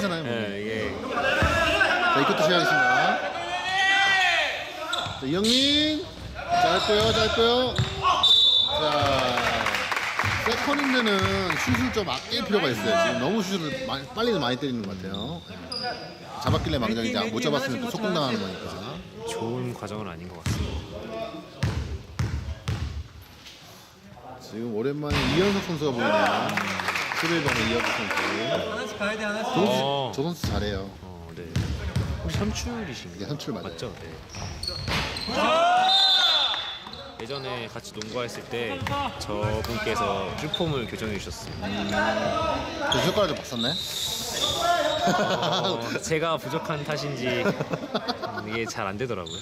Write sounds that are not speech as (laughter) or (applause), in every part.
하잖아요. 뭐. 예, 이게 자, 이것도 시작하겠습니다. 자, 이영민. 짧고요, 짧고요. 자, 세컨인데는 슛을 좀 아낄 필요가 있어요. 지금 너무 슛을 많이, 빨리 많이 때리는 것 같아요. 잡았길래 망정이지 못 잡았으면 또 속공당하는 거니까. 좋은 과정은 아닌 것 같습니다. 지금 오랜만에 이현석 선수가 보이네요. 11번의 이현석 선수. 하나씩 가야 돼 하나씩. 저 선수, 어. 저 선수 잘해요. 어, 네. 혹시 선출이신가요? 이게 선출 맞아요. 맞죠? 네. 예전에 같이 농구했을 때 저분께서 슈폼을 교정해 주셨습니다. 그 숟가락 좀 봤었네? 어, 제가 부족한 탓인지 음, 이게 잘 안 되더라고요.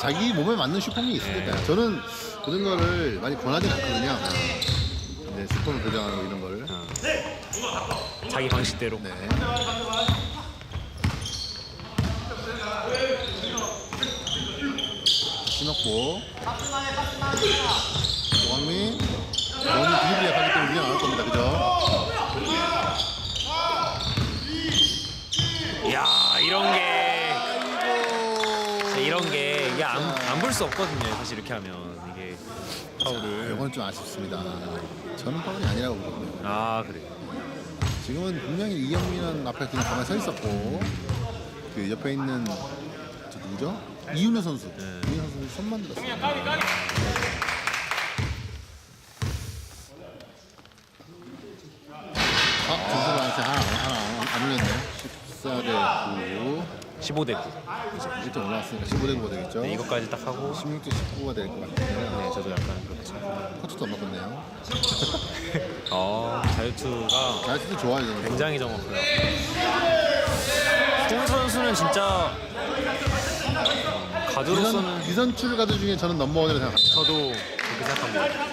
자기 몸에 맞는 슈퍼맨이 있을 네. 저는 그런 거를 많이 권하진 않거든요. 네, 슈퍼맨. 어. 자기 방식대로. 네. 신었고 조광민 조광민 드리블이 약하기 때문에 그냥 나올 겁니다. 그죠? 이야 이런 게. 이런 게 이게 안 볼 수 없거든요. 사실 이렇게 하면 이게 파울을. 이건 좀 아쉽습니다. 저는 파울이 아니라고 보거든요. 아 그래. 지금은 분명히 이영민은 앞에 그냥 가만히 서 있었고 그 옆에 있는 저 누구죠? 이윤호 선수. 네. 이윤호 선수 손만 들었어요. 아, 점수가 이제 하나, 하나 안 올렸네. 14 대 9. 15대 9. 그죠. 1점 올라왔으니까 15대 9가 되겠죠. 네, 이것까지 딱 하고 16대 19가 될 것 같아요. 네 저도 약간 그렇죠. 커트도 안 바꿨네요. (laughs) 어 자유투가 자유투도 좋아요. 저는. 굉장히 정확해요. 송 선수는 진짜 음, 가드로서는 이선, 이선출 가드 중에 저는 넘버원이라고 생각합니다. 저도 그렇게 생각합니다.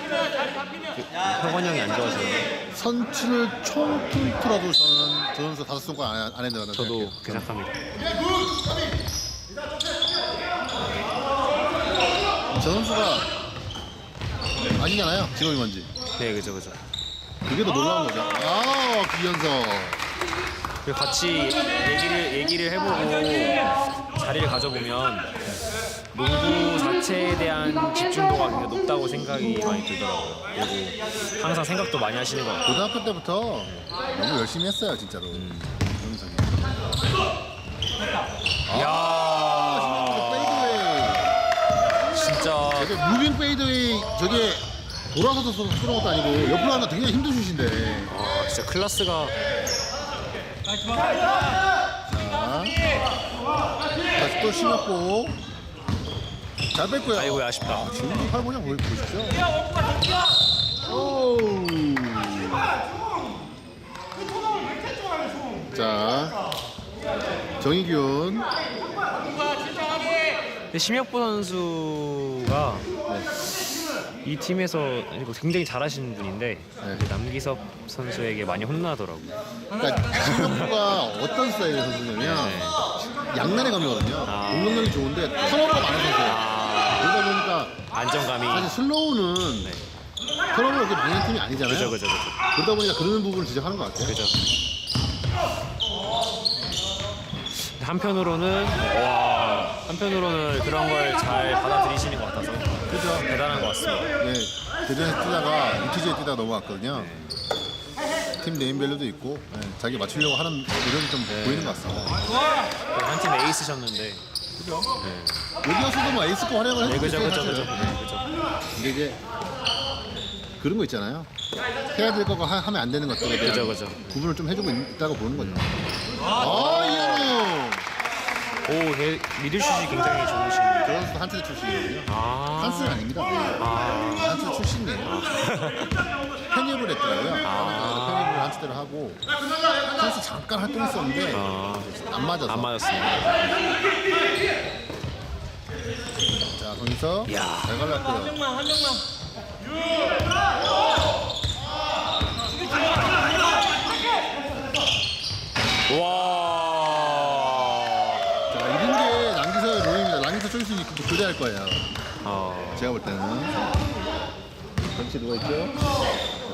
그, 혁원 형이 안 좋아하시는 선출 총 통틀어도 저는 저 선수 다섯 손가락 안, 안 해도 된다고 저도. 그렇게 생각합니다. 저 선수가 아니잖아요. 직업이 뭔지. 네 그죠 그죠. 그게 더 놀라운 거죠. 아, 기현석. 그리고 같이 얘기를 얘기를 해보고 자리를 가져보면 농구 자체에 대한 집중도가 굉장히 높다고 생각이 많이 들더라고요. 그리고 항상 생각도 많이 하시는 것 같고. 고등학교 때부터 너무 열심히 했어요, 진짜로. 음. 기현석이. 이야 페이드웨이. 진짜 저게 무빙 페이드웨이 저게 돌아서서 쏘- 쏘는 것도 아니고 옆으로 거 굉장히 힘든 슛인데. 아, 진짜 클래스가 자, 다시 또 심었고. 잘 뺐고요. 아이고 아쉽다. 지금도 팔보냐 보- 보십시오. 오. 자, 정희균. 근데 심혁보 선수가 이 팀에서 굉장히 잘하시는 분인데 네. 남기석 선수에게 많이 혼나더라고요. 그러니까 신동부가 어떤 스타일의 선수냐면 양날의 검이거든요. 아. 공격력이 좋은데 턴오버가 많은 선수예요. 그러다 보니까 안정감이 사실 슬로우는 네. 턴오버가 그렇게 많은 팀이 아니잖아요. 그죠 그죠 그죠. 그러다 보니까 그런 부분을 지적하는 것 같아요. 그죠. 한편으로는 와 한편으로는 그런 걸 잘 받아들이시는 것 같아서 그죠 대단한 것 같습니다. 네, 대전에서 뛰다가 UTG에 뛰다가 넘어갔거든요. 팀 네임밸류도 있고 네, 자기 맞추려고 하는 노력이 좀 보이는 것 같습니다. 한 팀 에이스셨는데 그죠? 여기 와서도 뭐 에이스급 활약을 네 해주고 그죠 있어요, 그죠 사실은. 그죠 네, 그죠. 근데 이제 그런 거 있잖아요. 해야 될 거고 하- 하면 안 되는 것들에 대한 그죠, 그죠. 구분을 좀 해주고 있다고 보는 거죠. 아! 오 네, 미들 슛이 굉장히 좋으신. 저 선수 한트대 출신이거든요. 아 한스는 아닙니다. 아 한트 출신이에요. (laughs) 편입을 했더라고요. 아. 편입을 한트대로 하고 한스 잠깐 활동했었는데 아, 안 맞아서. 안 맞았습니다. 자, 거기서 야. 잘 갈랐고요. 한 명만 한 명만. 와. 자, 이런 게 남기서의 롤입니다. 남기서 초이스니 교대할 거예요. 어. 제가 볼 때는. 전체 누가 있죠?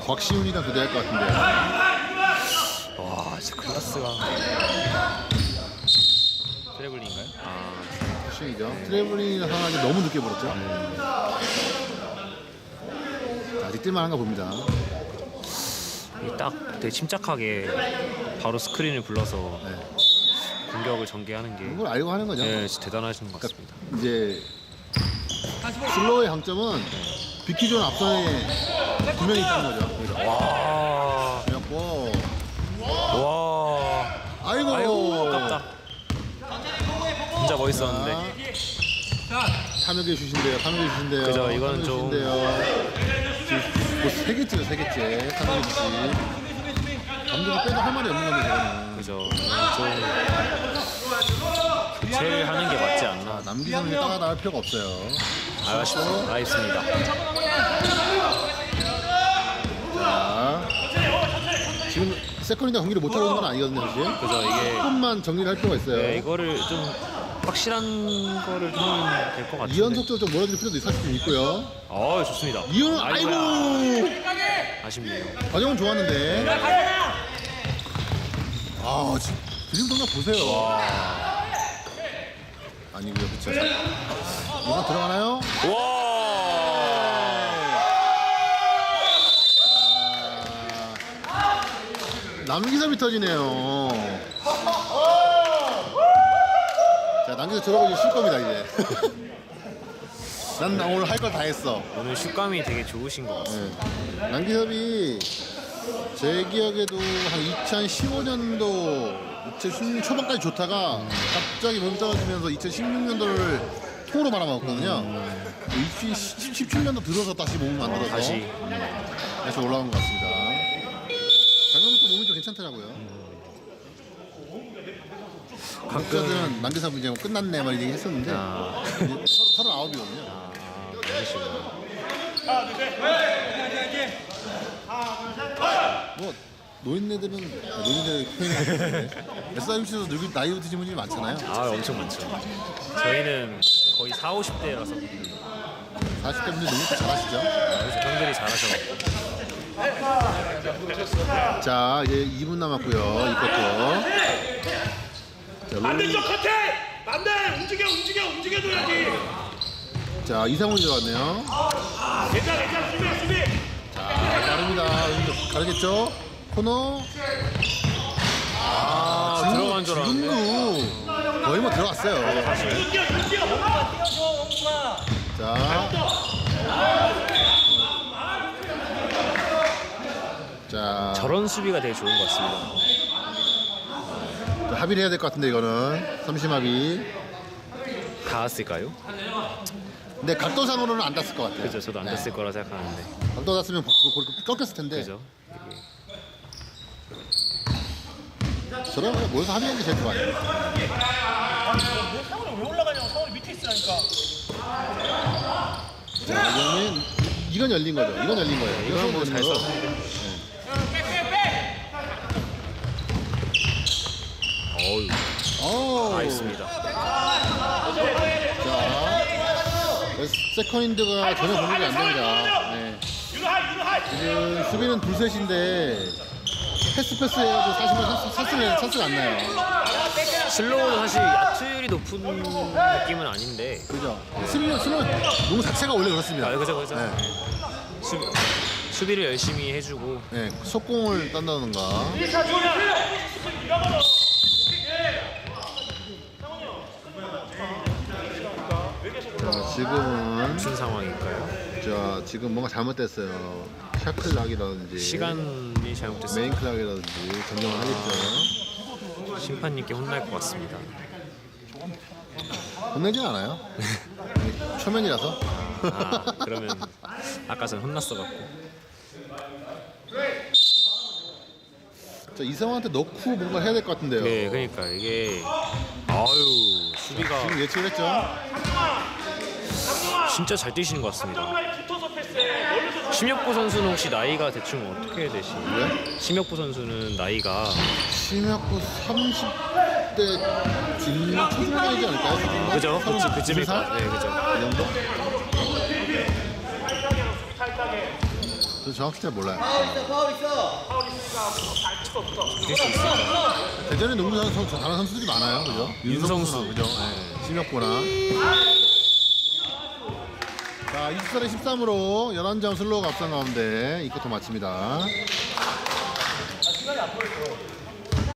곽시훈이랑 교대할 것 같은데요. 와 진짜 클라스가 트래블링인가요? 아 슈이죠. 트래블링 상황이 너무 늦게 벌었죠. 자, 아직 뛸만한가 봅니다. 딱 되게 침착하게 바로 스크린을 불러서 네. 공격을 전개하는 게 그걸 알고 하는 거죠. 네, 진짜 대단하신 것 같습니다. 이제 슬로우의 강점은 비키존 앞선에 두 명이 있다는 거죠. 와, 그래갖고 와, 아이고, 아이고 아깝다. 진짜 멋있었는데. 탐욕의 주신대요. 탐욕의 주신대요. 그죠, 이거는 좀- 뭐세 개째요, 세 개째. 탐욕의 주시. 감독이 빼도 할 말이 없는 저거는. 그죠. 좀 교체를 하는 게 맞지 않나. 아, 남기선을 따라 나갈 필요가 없어요. 아쉽, 아쉽습니다. 자, 지금 세컨이나 경기를 못하고 있는 건 아니거든요, 사실. 그죠. 이게 조금만 정리를 할 필요가 있어요. 네, 이거를 좀 확실한 거를 하면 될 것 같은데. 이연속적으로 좀 몰아줄 필요도 사실 좀 있고요. 어, 좋습니다. 이연, 아이고! 아쉽네요. 과정은 좋았는데. 아, 지금 드림 동작 보세요. 아니고요, 그쵸. 자, 이거 들어가나요? 와! 자, 남기섭이 터지네요. 자, 남기섭 저러고 이제 쉴 겁니다, 이제. (laughs) 난 오늘 할 걸 다 했어. 오늘 슛감이 되게 좋으신 것 같습니다. 네. 남기섭이 제 기억에도 한 2015년도 2016 초반까지 좋다가 갑자기 몸이 떨어지면서 2016년도를 통으로 말아먹었거든요. 2017년도 들어서 다시 몸을 만들어서 다시 다시 올라온 것 같습니다. 작년부터 몸이 좀 괜찮더라고요. 각자들은 남기섭 이제 뭐 끝났네 막 얘기 했었는데 아, 서른 아홉이거든요. 아, 그러시구나. 뭐 노인네들은 아, 노인들 표현이 SIMC에서 늙은 나이 드신 분이 많잖아요. 아, 엄청 많죠. 저희는 거의 4, 50대라서 40대 분들 너무 잘하시죠? 그래서 형들이 잘하셔가지고 자 이제 2분 남았고요. 이것도 자, 반대쪽 커트! 반대! 움직여 움직여 움직여줘야지! 자 이상훈이 들어왔네요. 괜찮아 괜찮아 수비 수비! 자 빠릅니다. 가르겠죠? 코너. 아, 지금- 들어간 줄 지금도 거의 뭐 들어갔어요. 자. 자, 저런 수비가 되게 좋은 것 같습니다. 자, 합의를 해야 될 것 같은데 이거는 삼심 합의. 닿았을까요? 근데 각도상으로는 안 닿았을 것 같아요. 그죠, 저도 안 네. 닿았을 거라 생각하는데 각도 닿았으면 그골 꺾였을 텐데. 그죠? 저런 거 모여서 합의하는 게 제일 좋아요. 상훈이 왜 올라가냐고 상훈이 밑에 있으라니까 자, 이거는 이건 열린 거죠. 이건 열린 거예요. 이건 뭐잘 열린 거. 썼는데 어우, 어우. 나이스입니다. 자, 세컨인드가 전혀 공격이 안 됩니다. 네. 지금 수비는 둘 셋인데 패스 패스 해가지고 사실은 찬스- 찬스는 찬스가 안 나요. 슬로우는 사실 야투율이 높은 느낌은 아닌데 그죠? 수비 수비 농구 자체가 원래 그렇습니다. 아, 그죠, 그죠. 네. 수비, 수비를 열심히 해주고 네, 속공을 딴다던가. 자, 지금은 무슨 상황일까요? 자 지금 뭔가 잘못됐어요. 샤클락이라든지 시간이 잘못됐어요. 메인클락이라든지 정정을 하겠죠. 심판님께 혼날 것 같습니다. 혼내진 않아요. (laughs) 초면이라서. 아, 그러면 아까 전 혼났어 갖고 자, 이성한테 넣고 뭔가 해야 될 것 같은데요. 네, 그러니까 이게 아유 수비가 지금 예측을 했죠. 진짜 잘 뛰시는 것 같습니다. 붙어서 패스해 심혁보 선수는 혹시 나이가 대충 어떻게 되시나요? 네? 심혁보 선수는 나이가 심야고 30대 중 초중반이지 않을까요? 그죠? 그치, 그쯤일 것? 같아요. 네, 그죠. 그 정도? 저 정확히 잘 몰라요. 될수 있을까? 대전에 농구 선수 저 잘하는 선수들이 많아요, 그죠? 윤성수. 그죠? 네. 심혁보나. 자, 24대 13으로 11점 슬로우가 앞선 가운데 이 쿼터 마칩니다.